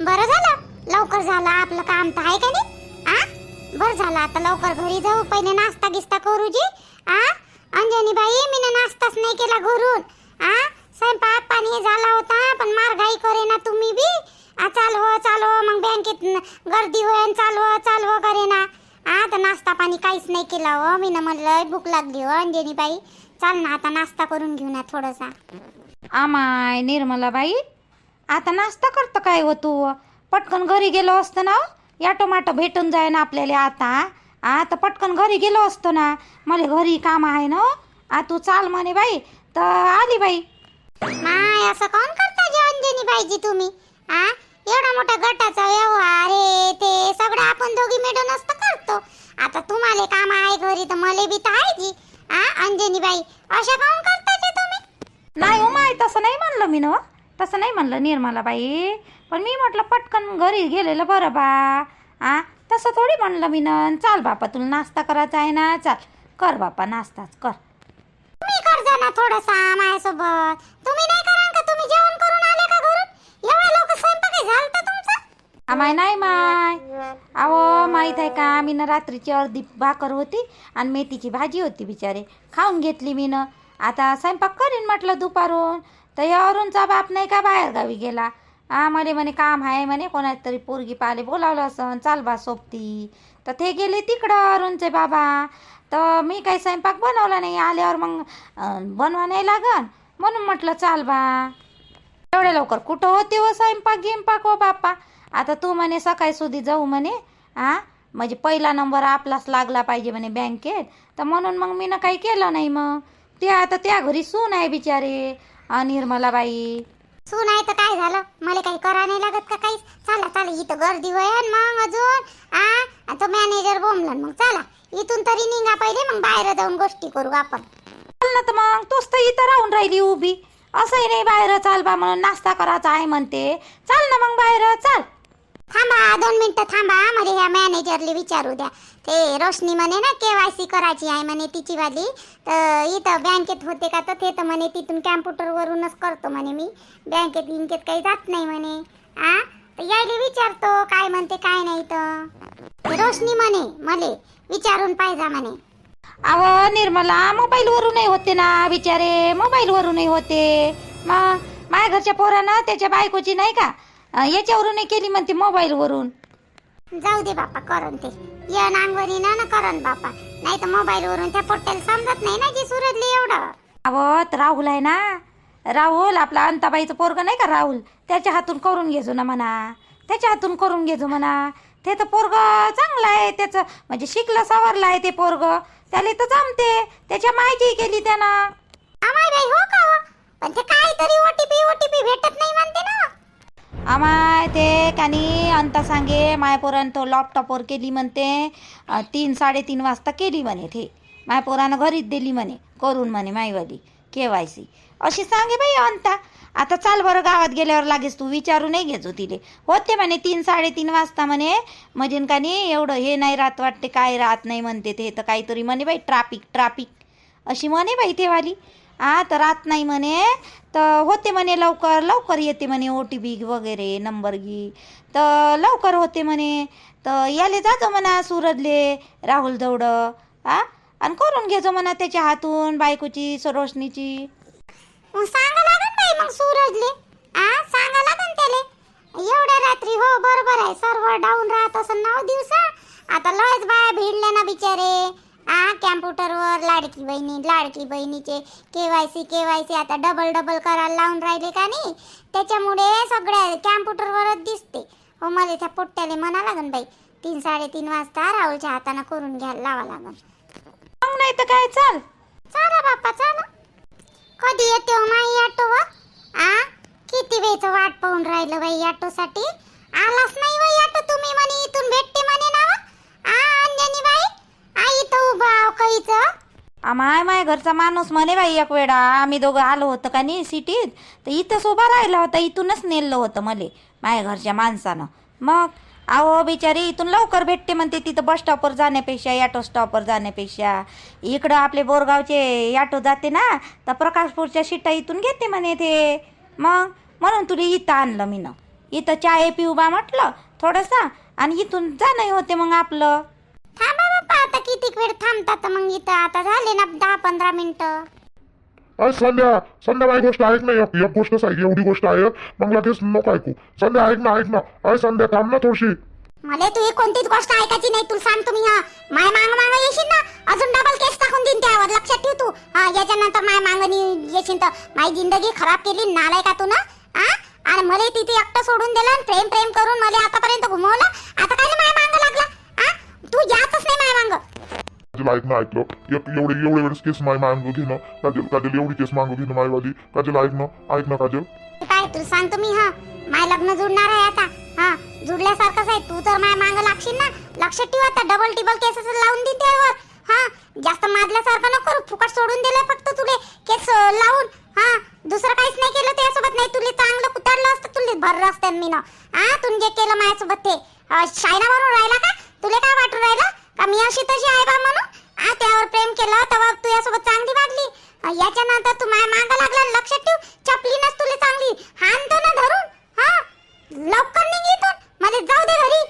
बरं झालं. लवकर झालं. आपलं काम तर आहे का नाही? आ? बरं झालं. आता लवकर घरी जाऊ. पहिले नाश्ता गिस्ता करू जी. आ? अंजनी बाई मी नाश्ताच नाही केला घरून. आ? स्वयंपाक पाणी झाला होता पण मारघाई करे ना तुम्ही बी. आ चालव हो, चालव हो. मग बँकेत गर्दी होईल चालव हो, चालव करे ना. आ तर नाश्ता पाणी काहीच नाही केला हो. मी म्हणलं भूक लागली हो अंजनी बाई चाल ना आता नाश्ता करून घेऊ ना थोडासा. आमाय निर्मलाबाई. आता नाश्ता करतं काय हो तू? पटकन घरी गेलो असतं ना या टोमॅटो भेटून जाय ना आपल्याला आता आता पटकन घरी गेलो असतो ना? मला घरी काम आहे ना आ तू चाल म्हणे बाई. तर आली बाई. माय असं कोण करता जे अंजनी पाहिजे तुम्ही? आ एवढा मोठा गटाचा व्यवहार हे ते सगळं आपण दोघी मिळून असतं करतो. आता तुम्हाला काम आहे घरी तर मला बी तर आहे जी. आ अंजनी बाई अशा काऊन करता जे तुम्ही? नाही हो माय तसं नाही म्हणलं मी ना तसं नाही म्हणलं निर्मलाबाई. पण मी म्हटलं पटकन घरी गेलेलं बरं बा. आ तसं थोडी म्हणलं मी ना. चाल बापा तुला नाश्ता करायचा आहे ना चाल. कर बापा नाश्ताच कर. तुम्ही करजा ना थोडसा माझ्यासोबत. तुम्ही नाही कराल का? तुम्ही जेवण करून आले का घरून? एवढ्या लोक स्वयंपाक आहे झालं तर तुमचा? आमाय नाही माय. अहो माहीत आहे का मी ना रात्रीची अर्धी भाकर होती आणि मेथीची भाजी होती बिचारे. खाऊन घेतली मी ना. आता स्वयंपाक करीन म्हटलं दुपारून. तर या अरुणचा बाप नाही का बाहेर गावी गेला? हा म्हणे म्हणे काम आहे म्हणे कोणाची तरी पोरगी पाले बोलावलं असं. चाल बा सोबती. तर ते गेले तिकडं अरुणचे बाबा. तर मी काही स्वयंपाक बनवला नाही. आल्यावर मग बनवा नाही लागन? म्हणून म्हटलं चाल बा. एवढ्या लवकर कुठं होते हो स्वयंपाक गिंपाक हो बाप्पा? आता तू म्हणे सकाळी सुधी जाऊ म्हणे. हा म्हणजे पहिला नंबर आपलाच लागला पाहिजे म्हणे बँकेत. तर म्हणून मग मी ना काही केलं नाही मग. ते आता त्या घरी सून आहे बिचारे. अं, निर्मलाबाई सून आहे तर काय झालं? मला काही करा नाही लागत का काहीच? चला चला इथं गर्दी होईल मग अजून आ? तो मॅनेजर बोंबलन मग चला. इथून तरी निघा पहिले मग बाहेर जाऊन गोष्टी करू आपण. चाल ना तर मग तूच तर इथं राहून राहिली उभी. असंही नाही बाहेर चाल बा म्हणून नाश्ता करायचा आहे म्हणते. चाल ना मग बाहेर चाल. थांबा दोन मिनटं थांबा मला ह्या मॅनेजरला विचारू द्या. ते रोशनी म्हणे ना के वाय सी करायची आहे म्हणे तिची वाली. तर इथं बँकेत होते का तर ते तर म्हणे तिथून कॅम्प्युटरवरूनच करतो म्हणे मी. बँकेत बिंकेत काही जात नाही म्हणे. आ? तर यायला विचारतो काय म्हणते काय नाही तर रोशनी म्हणे मले विचारून पाहिजा म्हणे. अहो निर्मला मोबाईलवरूनही होते ना बिचारे. मोबाईलवरूनही होते. मग माझ्या घरच्या पोरानं त्याच्या बायकोची नाही का अं, याच्यावरूनही केली म्हणते मोबाईलवरून. जाऊ दे बापा करण ते या नांगवरी ना ना करण बापा. नाही तर मोबाईलवरून त्या पोट्याला समजत नाही ना जी सुरतली एवढं. तर राहुल आहे ना? राहुल आपला अंताबाईचं पोरग नाही का राहुल? त्याच्या हातून करून घेजो ना म्हणा. त्याच्या हातून करून घेजो म्हणा. ते तर पोरग चांगलं आहे त्याचं म्हणजे शिकलं सवरलं आहे ते पोरग. त्याला तर जमते. त्याच्या माहिती केली त्यानं. आमाय बाई हो का हो? पण ते काहीतरी ओटीपी ओटीपी भेटत नाही म्हणते ना. आम्हा ते कानी अंता सांगे मायपोरानं तो लॅपटॉपवर केली म्हणते. तीन साडेतीन वाजता केली म्हणे ते. मायपोरानं घरीच दिली म्हणे करून म्हणे माईवाली के वाय सी. अशी सांगे बाई अंता आता चाल बरं गावात गेल्यावर लागेच तू विचारू नाही घेजो तिले होते म्हणे तीन साडेतीन वाजता म्हणे. म्हणजे का नाही एवढं हे नाही राहत वाटते काय राहत नाही म्हणते ते. तर काहीतरी म्हणे बाई ट्राफिक ट्राफिक अशी म्हणे बाई तेवाली. आ हा तर राहत नाही म्हणे. तर होते म्हणे लवकर लवकर येते म्हणे ओ टी पी वगैरे नंबर घी. तर लवकर होते म्हणे. तर याले जातो म्हणा सुरजले राहुल जवळ हा आणि करून घेजो म्हणा त्याच्या हातून बायकोची सरोशनीची. मग सांगा लागन बाई मग सूरजले. आ सांगा लागन त्याले. एवढ्या रात्री हो बरोबर आहे. सर्व्हर डाऊन राहत असं नऊ दिवसा. आता लयच बाया भिडले ना बिचारे. आ कॅम्प्युटरवर लाडकी बहिणी लाडकी बहिणीचे K Y C K Y C आता डबल डबल करायला लावून राहिले का नाही? त्याच्यामुळे सगळ्या कॅम्प्युटरवरच दिसते. हो मला त्या पोट्ट्याले म्हणा लागन बाई तीन साडेतीन वाजता राहुलच्या हातानं करून घ्यायला लावा लागन. मग नाही तर काय चाल. चला बाप्पा चला. कधी येते हो माई ऑटोवर आ किती वेळचं वाट पाहून राहिलं बाई ऑटोसाठी? आलाच नाही बाई ऑटो तुम्ही म्हणे इथून भेटते म्हणे ना? आ अंजनी बाई आ इथं उभा आहो काहीचं माय माय घरचा माणूस म्हणे बाई एक वेळा आम्ही दोघं आलो होतं का नाही सिटीत तर इथंच उभा राहिला होता इथूनच नेलं होतं मले माझ्या घरच्या माणसानं. मग अहो बिचारी इथून लवकर भेटते म्हणते तिथं बस स्टॉपवर जाण्यापेक्षा ॲटो स्टॉपवर जाण्यापेक्षा. इकडं आपले बोरगावचे ॲटो जाते ना तर प्रकाशपूरच्या शिटा इथून घेते म्हणे ते. मग म्हणून तुला इथं आणलं मी इथं चाय पिऊ बा म्हटलं थोडंसं आणि इथून जाणंही होते मग आपलं. थांबा आता किती वेळ थांबतात मग इथं? आता झाले ना दहा पंधरा मिनिटं. अरे संध्या संध्या माझी गोष्ट ऐक ना एक एक गोष्ट ऐक एवढी गोष्ट आहे. मग लगेच नको ऐकू. संध्या ऐक ना ऐक ना. अरे संध्या थांब ना थोडीशी. मला तू ही कोणतीच गोष्ट ऐकायची नाही तुला सांगतो मी हा. माय मांग मांग येशील ना? अजून डबल केस टाकून देईन त्यावर. लक्षात ठेव तू. हा याच्यानंतर माय मांगणी येशील तर. माझी जिंदगी खराब केली नालाय का तू ना? हा? आणि मला तिथे एकटं सोडून दिलं प्रेम प्रेम करून मला आतापर्यंत घुमवलं. आता काय माय मांग लागला? तू यातच नाही माय मांग. काजल ऐक ना ऐकलं एक एवढे एवढे वेळेस केस माय मागं घेणं काजल काजल एवढी केस मागं घेणं मायवाली काजल ऐक ना. ऐक ना काजल. काय तुला सांगतो मी हा. माय लग्न जुडणार आहे आता हा. जुडल्यासारखंच आहे. तू तर माय मांग लागशील ना. लक्षात ठेव आता. डबल टिबल केसेस लावून देईन त्यावर हा. जास्त माजल्यासारखं नको करू. फुकट सोडून दिलं फक्त तुले. केस लावून. हा. दुसरं काहीच नाही केलं त्यासोबत. नाही तुले चांगलं कुताडलं असतं तुले भरलं असतं मी ना. हा तू जे केलं माझ्यासोबत ते. शायना म्हणून राहिला का? तुला काय वाटून राहिलं? का मी अशी तशी आहे बा म्हणून? आ त्यावर प्रेम केलं तेव्हा तू यासोबत चांगली वागली. याच्या याच्यानंतर तू माय मागं लागला लक्षात ठेव. चपलीनच तुले चांगली. हाणतो ना धरून. हा? लवकर निघली तू मला जाऊ दे घरी.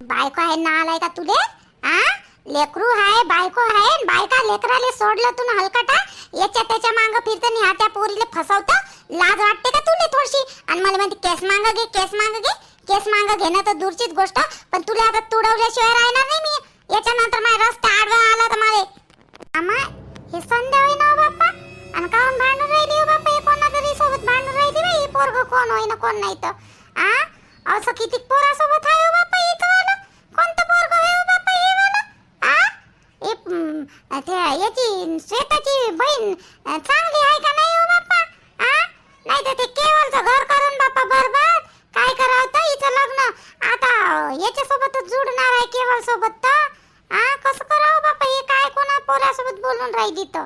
बायको आहे ना आलाय का तुले? आ? लेकरू आहे बायको आहे बायका लेकराले सोडलं तू ना हलकटा. याच्या त्याच्या मांग फिरतं नि हा त्या पोरीले फसवतं. लाज वाटते का तुले थोडीशी? आणि मला म्हणते केस मांग घे केस मांग घे. केस मांग घेणं तर दूरचीच गोष्ट पण तुला आता तुडवल्याशिवाय राहणार नाही मी. याच्यानंतर माझ्या रस्ता आडवा आला तर मला आम्हा हे संध्या होई ना बाप्पा. आणि काहून भांडून राहिली हो बाप्पा? हे कोणा तरी सोबत भांडून राहिली बाई. हे पोरग कोण होई ना कोण नाही तर? आ? असं किती पोरासोबत आहे हो बाप्पा इथं आलं कोणतं पोरग आहे हो बाप्पा हे वाला? आ? ते याची श्वेताची बहीण. चांगली आहे का नाही हो बाप्पा आ नाही तर ते केवळचं घर करून बाप्पा बरबाद काय करावं तर हिचं लग्न आता याच्यासोबतच जुडणार आहे केवळ सोबत तर आ कसं करावं बाप्पा हे काय कोणा पोरासोबत बोलून राहिली तर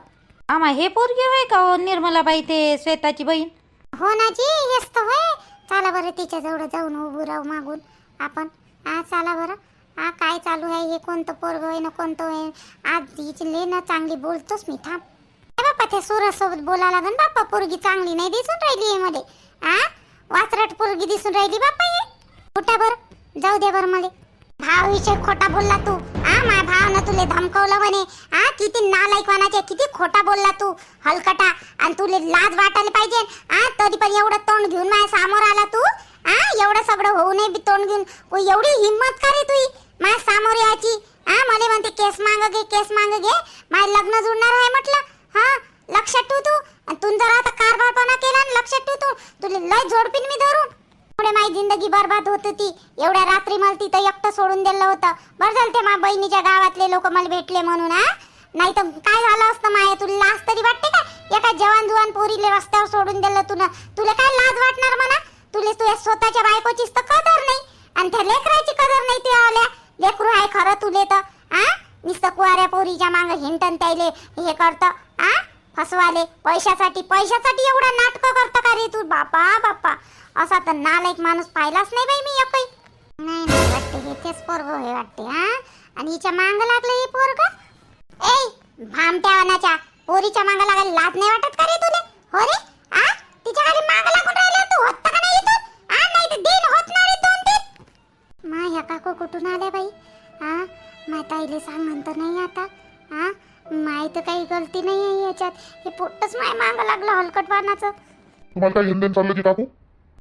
आम्हा हे पोरगी होय का हो निर्मलाबाई ते श्वेताची बहीण? हो ना जी हेच तर होय. चला बरं तिच्या जवळ जाऊन उभं राहू मागून आपण. हा चला बरं. हा काय चालू आहे? हे कोणतं पोरग होय ना कोणतं होय आज हिची ले ना चांगली बोलतोच मी थांब. ए बाप्पा त्या सुरासोबत बोला लागन बाप्पा पोरगी चांगली नाही दिसून राहिली हे मध्ये. हा वासरट पोरगी दिसून राहिली बाप्पा हे. कुठं बरं जाऊ दे बरं मला. भाव विषय खोटा बोलला तू. माय माझ्या भावानं तुले धमकवलं म्हणे. हा किती नालायकवानाचे किती खोटा बोलला तू हलकटा. आणि तुले लाज वाटायला पाहिजे. हा तरी पण एवढं तोंड घेऊन माझ्यासमोर आला तू. हा एवढं सगळं होऊ नये बी तोंड घेऊन. एवढी हिंमत का रे तुई? माझ्यासमोर यायची. हा मला म्हणते केस मांग घे केस मांग घे. माझं लग्न जुळणार आहे म्हटलं. हा लक्षात ठेव तू. आणि तू जरा आता कारभारपणा केला लक्षात ठेव तू. तुला लय जोडपीन मी धरून. पुढे माझी जिंदगी बरबाद होत होती. एवढ्या रात्री मला तिथं एकटं सोडून दिलं होतं. बरं झालं ते माझ्या बहिणीच्या गावातले लोक मला भेटले म्हणून हा? नाही तर काय झालं असतं माया? तुला लाज तरी वाटते का? एका जवान जुवान पोरीले रस्त्यावर सोडून दिलं तुला तुला काय लाज वाटणार म्हणा? तुला तुझ्या स्वतःच्या बायकोचीच तर कदर नाही. आणि त्या लेकराची कदर नाही ते आवल्या. लेकरू आहे खरं तुले तर आ नुसतं कुवाऱ्या पोरीच्या मांग हिंटन त्याले हे करतं आ फसवाले. पैशासाठी पैशासाठी एवढा नाटक करतं का रे तू? बापा बापा. असा तर नालायक माणूस पाहिलाच नाही बाई मी एकही. नाही नाही वाटते. हे तेच पोरग हे वाटते हा? आणि हिच्या मांग लागलं हे पोरग? ए भामट्या वनाच्या पोरीच्या मांग लागायला लाज नाही वाटत का रे तुले? हो रे? आ? तिच्या खाली मांग लागून राहिला तू होत का नाही इथून? आ नाही तर दिन होत नाही दोन दिन. मा ह्या काकू कुठून आल्या बाई? हा माय ताईले सांग म्हणतो नाही आता. हा माय तर काही गलती नाही आहे याच्यात. हे पोटच माय मांग लागलं हलकटवानाचं तुम्हाला काय हिंदेन चाललं की काकू?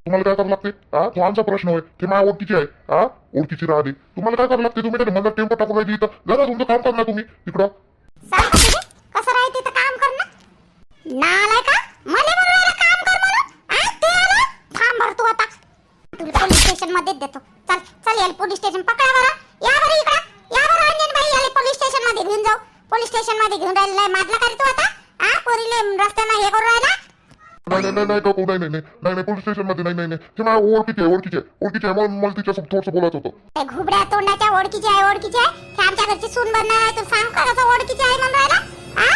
तुम्हाला काय करावं लागते? हा तो आमचा प्रश्न होय. ते माझ्या ओळखीची आहे. हा ओळखीची राहते. तुम्हाला काय करावं लागते? तुम्ही मला टेम्पो टाकून राहिली इथं. जरा तुमचं काम करणार तुम्ही. तिकडं कसं राहते तर काम करणं? नालाय का? मला म्हणून काम कर म्हणून? ते आलं? थांब आता. तुला पोलीस स्टेशन देतो. चल चल याल पोलीस स्टेशन पकडा बरं. या बरं इकडं. या बरं अंजन भाई. याला पोलीस स्टेशनमध्ये घेऊन जाऊ. पोलीस स्टेशनमध्ये घेऊन राहिला मारला का रे तू आता? आ? पोरीले रस्त्यानं हे करून राहिला. नाही नाही नाही नाही काकू नाही नाही नाही नाही नाही पोलीस स्टेशनमध्ये नाही नाही नाही. ते माझ्या ओळखीची आहे ओळखीची आहे. ओळखीची आहे मला मला तिच्यासोबत थोडंसं बोलायचं होतं. ते घुबड्या तोंडाच्या ओळखीची आहे ओळखीची आहे? ते आमच्या घरची सून बनणार आहे तू सांग का कसं ओळखीची आहे म्हणून राहिला? हा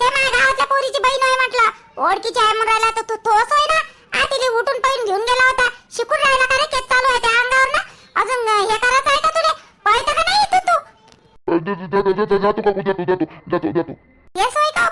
ते माझ्या गावातल्या पोरीची बहीण आहे म्हटलं. ओळखीची आहे म्हणून राहिला तर तू थोस होय ना? तिला उठून पळून घेऊन गेला होता. शिकून राहिला का रे केस चालू आहे त्या अंगावर ना अजून अं, हे करायचं आहे का तुले? पळतं का नाही तू तू? अ, ज- ज- ज- ज- ज- जातो काकू जातो जातो जातो जातो. हे सोय का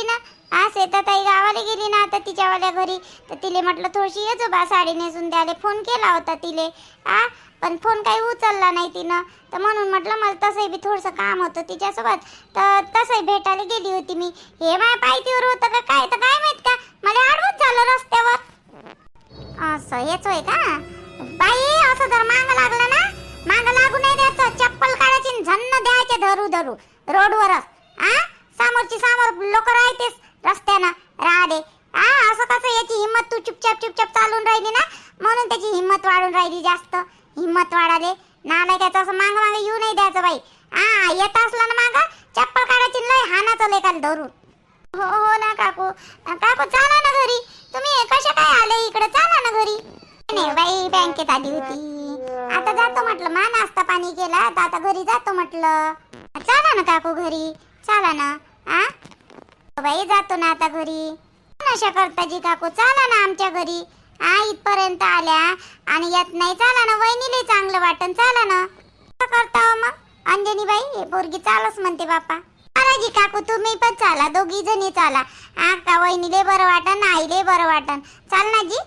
गेली ना? हा शेताताई गावाला गेली ना आता तिच्यावाल्या घरी? तर तिले म्हटलं थोडीशी ये बा साडी नेसून द्याले फोन केला होता तिले. आ पण फोन काही उचलला नाही तिनं. तर म्हणून म्हटलं मला तसंही बी थोडंसं काम होतं तिच्यासोबत. तर तसंही भेटायला गेली होती मी. हे माझ्या पायतीवर होतं का? काय? तर काय माहीत का? मला आडवत झालं रस्त्यावर. असं हेच होय का? बाई असं जर मांग लागलं ना मांग लागू नाही द्यायचं. चप्पल काढायची झन्न द्यायचे धरू धरू. रोडवरच. आ? समोरची समोर लोक राहतेच रस्त्यानं. राहडे आ असं कसं याची हिंमत तू चुपचाप चुपचाप चालून राहिली ना? म्हणून त्याची हिंमत वाढून राहिली जास्त. हिंमत वाढाले. त्याचं असं मांग मांग येऊ नाही द्यायचं बाई. आ येत असला ना मांग चप्पल काढायची आणि लय हानाचं लेकाल धरून. हो हो ना काकू. काकू चला ना घरी. तुम्ही कशा काय आले इकडे? चला ना घरी. नाही बाई बँकेत आली होती. आता जातो म्हटलं मा नाश्ता पाणी केला. आता आता घरी जातो म्हटलं. चला ना काकू घरी. चला ना. आ? बाई जातो ना आता घरी. नशा करता जी काकू? चला ना आमच्या घरी. आ इथपर्यंत आल्या. आणि येत नाही चला ना. वहिनीले चांगलं वाटन. चला ना. करता हो मग. अंजनी बाई हे पोरगी चालच म्हणते बापा जी काकू तुम्ही पण चाला. दोघी जणी चाला. आ का वहिनीले बरं वाटन आईले बरं वाटन? चाल ना जी.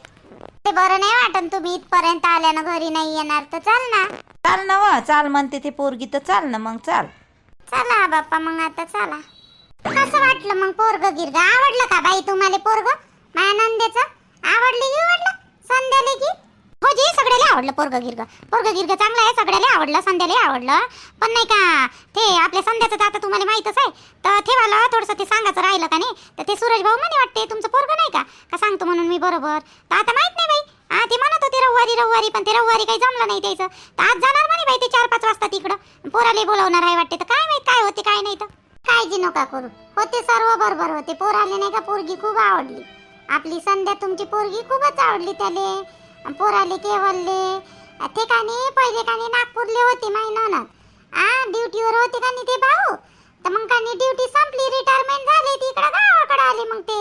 ते बरं नाही वाटन तुम्ही इथपर्यंत आल्यानं घरी नाही येणार तर चाल ना. चाल ना व. चाल म्हणते ते पोरगी तर चाल ना मग. चाल. चला बाप्पा मग आता चला. कसं वाटलं मग पोरग गिरग? आवडलं का बाई तुम्हाला पोरग? माया नंदेचं? आवडली की आवडलं? संध्याले की? हो जी सगळ्याला आवडलं पोरग गिरग. पोरग गिरग चांगलं आहे सगळ्याला आवडलं संध्याला आवडलं. पण नाही का ते आपल्या संध्याचं तर आता तुम्हाला माहीतच आहे. तर ठेवाला थोडंसं ते सांगायचं राहिलं का नाही? तर ते सूरज भाऊ म्हणे वाटते तुमचं पोरग नाही का? का सांगतो म्हणून मी बरोबर? तर आता माहीत नाही बाई. हा ते म्हणत होते रविवारी रविवारी पण ते रविवारी काही जमलं नाही त्याचं. तर आज जाणार म्हणे बाई ते चार पाच वाजता तिकडं. पोराले बोलवणार आहे वाटते. तर काय माहीत काय होते काय नाही तर. काळजी नका करू. होते सर्व बरोबर होते. पोराले नाही का? पोरगी खूप आवडली. आपली संध्या तुमची पोरगी खूपच आवडली त्याले. पोर पोराले केवलले. ते कानी पहिले कानी नागपूरले होते माही ननद आ ड्युटीवर होते का ते भाऊ? तर मग कानी ड्युटी संपली? रिटायरमेंट झाली तिकडं गावाकडे आले मग ते.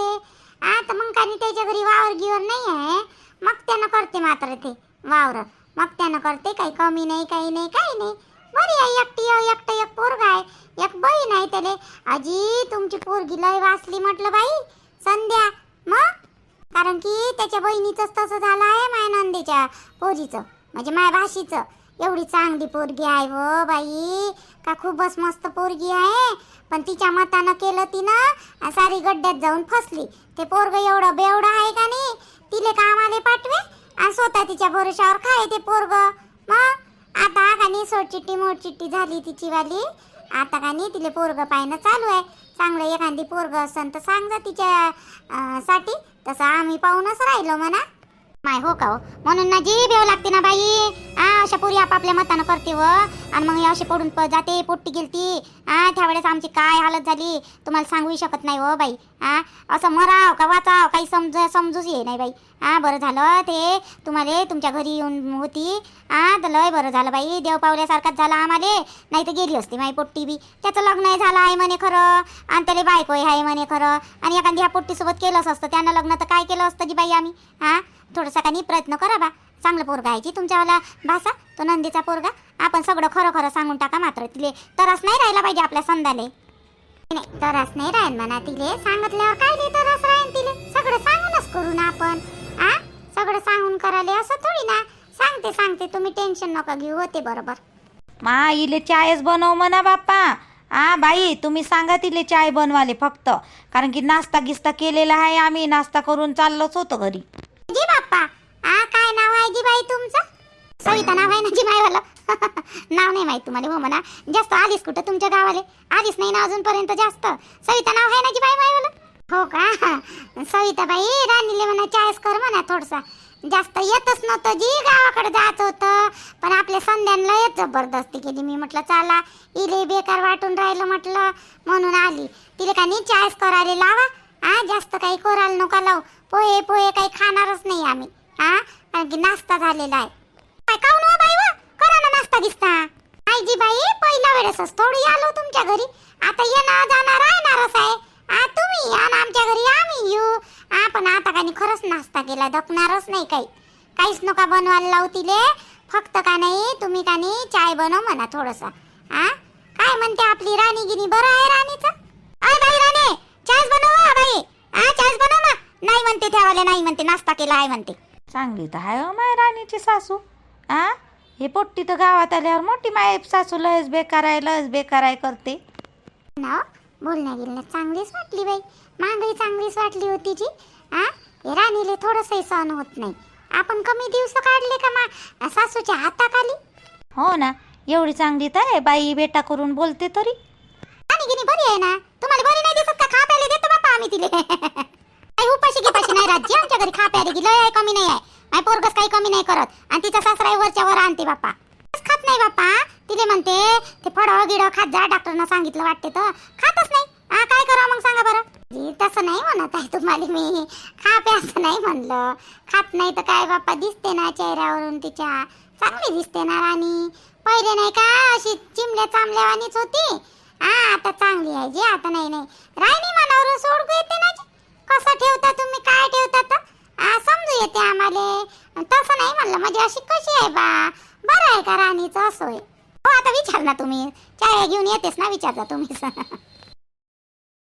आ तर मग कानी त्याच्या घरी वावर गिवर नाही आहे? मग त्यानं करते मात्र ते वावर. मग त्यानं करते. काही कमी नाही काही नाही काही नाही. बरी आहे एकटी आहे, एकटं एक पोरगा आहे एक बहीण आहे त्याले. आजी तुमची पोरगी लय वाचली म्हटलं बाई. संध्या मग? कारण की त्याच्या बहिणीचंच तसं झालं आहे माया नंदेच्या पोरीचं म्हणजे माया भाषीचं एवढी चांगली पोरगी आहे व बाई. का खूपच मस्त पोरगी आहे. पण तिच्या मतानं केलं तिनं सारी गड्ड्यात जाऊन फसली. ते पोरग एवढं बेवडं आहे का नाही? तिले कामाले पाठवे आणि स्वतः तिच्या भरोशावर खाय ते पोरग. मग? आता का नाही सोडचिट्टी मोडचिट्टी झाली तिची वाली. आता का नाही तिले पोरग पाहणं चालू आहे. चांगलं एखादी पोरग असन तर सांग जा तिच्या साठी. तसं आम्ही पाहूनच राहिलो म्हणा. माय हो का हो? म्हणून ना जी येऊ लागते ना बाई. आ? अशा पोरी आपापल्या मतानं करते व. आणि मग अशी पडून प जाते पोट्टी गेलती. आ त्यावेळेस आमची काय हालत झाली? तुम्हाला सांगूही शकत नाही हो बाई. आ असं मराव का वाचाव काही समज समजूच ये नाही बाई. आ बरं झालं ते. तुम्हाला तुमच्या घरी येऊन होती. आ तर लय बरं झालं बाई. देव पावल्यासारखाच झाला आम्हाला. नाही तर गेली असती माई पोट्टी बी. त्याचं लग्न झालं आहे म्हणे खरं. आणि त्याला बायको आहे म्हणे खरं. आणि एखादी ह्या पोट्टीसोबत केलंच असतं त्यानं लग्न तर काय केलं असतं जी बाई आम्ही? हा थोडंसं काही प्रयत्न करा बा. चांगलं पोरगा आहे. जी तुमच्यावाला भाषा तो नंदीचा पोरगा. आपण सगळं खरं खरं सांगून टाका मात्र तिले. तरच नाही राहिला पाहिजे आपल्या संदाले. नाही तरच नाही राहीन म्हणा तिले. सांगितल्यावर काय लई तरच राहीन तिले? सगळं सांगूनच करू ना आपण. आ? सगळं सांगून कराले असं थोडी ना. सांगते सांगते. तुम्ही टेन्शन नका घेऊ. होते बरोबर. मा इले चायच बनव म्हणा बाप्पा. आ बाई तुम्ही सांगा तिले चाय बनवाले फक्त. कारण की नाश्ता गिस्ता केलेला आहे आम्ही. नाश्ता करून चाललोच होतो घरी. जी बाप्पा. काय नाव आहे जी बाई तुमचं? सविता नाव आहे ना जी मायवाला नाव नाही माहीत तुम्हाला हो म्हणा. जास्त आलीस कुठं तुमच्या गावाले? आलीच नाही ना अजूनपर्यंत जास्त? सविता नाव आहे ना जी बाई मायवाला हो का? सविता बाई राणीले म्हणा चाळीस कर म्हणा थोडसा. जास्त येतच नव्हतं जी गावाकडे जायचं होतं. पण आपल्या संध्यांना येत जबरदस्ती केली. मी म्हटलं चला इले बेकार वाटून राहिलं म्हटलं. म्हणून आली. तिला का नाही चाळीस करायला लावा? हा जास्त काही कोरायला नका लावू. पोहे पोहे काही खाणारच नाही आम्ही. हा कारण नाश्ता झालेला आहे. काय काऊन हो बाई वा? करा ना नाश्ता दिसता आई जी बाई पहिल्या वेळेसच थोडी आलो तुमच्या घरी. आता येणार जाणार राहणारच आहे. आ तुम्ही या ना आमच्या घरी आम्ही येऊ. आपण आता काही खरंच नाश्ता केला दपणारच नाही काही. काहीच नका बनवायला लावू तिले. फक्त का नाही तुम्ही का नाही चाय बनव म्हणा थोडंसं. हा काय म्हणते आपली राणी गिनी? बरं आहे राणीचं? अय बाई राणे चायच बनव हो बाई. हा चायच बनव ना. नाही म्हणते त्यावाले नाही म्हणते. नाश्ता केला आहे म्हणते. चांगली तर आहे माय राणीची सासू. आ? हे पोट्टी तर गावात आल्यावर मोठी माय सासू लयच बेकार आहे लयच बेकार आहे करते. ना बोलण्या गेल्या चांगलीच वाटली बाई. मागही चांगलीच वाटली होती जी. हा हे राणीले थोडंसंही सहन होत नाही. आपण कमी दिवस काढले का मा सासूच्या हाताखाली? हो ना एवढी चांगली तर आहे बाई बेटा करून बोलते तरी. राणी गिनी बरी आहे ना? तुम्हाला बरी नाही दिसत का? खा प्यायला देतो बापा आम्ही तिले. काही उपाशी गिपाशी नाही राज्य आमच्या घरी खा प्यायला लय आहे कमी नाही आहे. माय पोरगस काही कमी नाही करत. आणि तिचा सासरा वरच्या वर आणते बाप्पा. खात नाही बाप्पा. तिले म्हणते ते फळं गिडं खात जा. डॉक्टरनं सांगितलं वाटते तर. खातच नाही. हा काय करा मग सांगा बरं. तसं नाही म्हणत आहे तुम्हाला मी. खा असं नाही म्हणलं. खात नाही तर काय बाप्पा दिसते ना चेहऱ्यावरून तिच्या. चांगली दिसते ना राणी. पहिले नाही का अशी चिमल्या चांबल्या वाणीच होती. हा आता चांगली आहे. जी आता नाही नाही. राणी मनावर सोडू येते ना जी. कसं ठेवता तुम्ही? काय ठेवता तर समजू येते आम्हाला. तसं नाही म्हणलं. म्हणजे अशी कशी आहे बा? बरं आहे का राणीचं? असं आहे. हो आता विचार ना तुम्ही. चाय घेऊन येतेस ना विचारता तुम्ही.